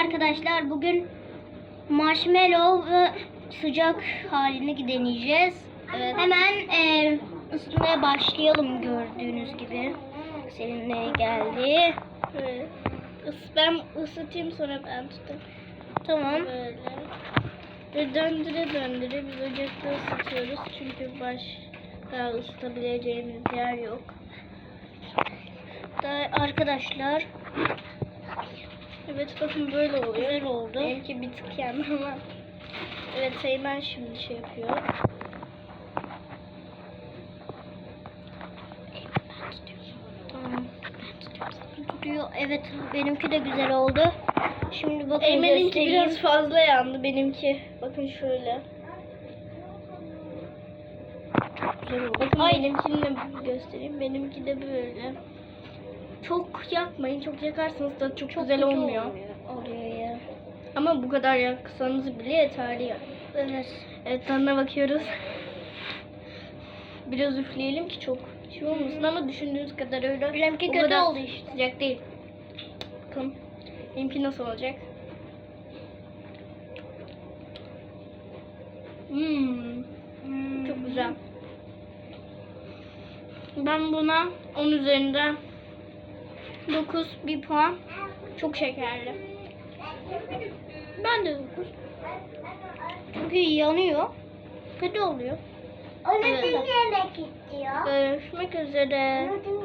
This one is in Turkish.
arkadaşlar bugün marshmallow ve sıcak halini deneyeceğiz. Evet. Hemen e, ısıtmaya başlayalım gördüğünüz gibi. Seninle geldi. Evet. Ben ısıtayım sonra ben tutayım. Tamam. Böyle. Ve döndüre döndüre biz ocakta ısıtıyoruz. Çünkü başka ısıtabileceğimiz yer yok. Da arkadaşlar Bakın böyle oluyor. güzel oldu. Benimki bir tık yandı ama. Evet Seymen şimdi şey yapıyor. Tamam. Tutuyor. Evet benimki de güzel oldu. Şimdi bakın Eymen'inki göstereyim. biraz fazla yandı benimki. Bakın şöyle. Bakın Ay, benimkini göstereyim. Benimki de böyle. Çok yakmayın. Çok yakarsanız da çok, çok güzel kötü olmuyor. Oluyor ya. Ama bu kadar yaksanız bile yeterli yani. Evet. Evet tadına bakıyoruz. Biraz üfleyelim ki çok şey olmasın ama düşündüğünüz kadar öyle. Benimki o kötü kadar oldu işte. Sıcak değil. Bakın. Benimki nasıl olacak? Hmm, Hmm. çok güzel. Ben buna 10 üzerinden 9 bir puan. Çok şekerli. Ben de 9. Çünkü yanıyor. Kötü oluyor. Evet. yemek istiyor. Görüşmek üzere. Onu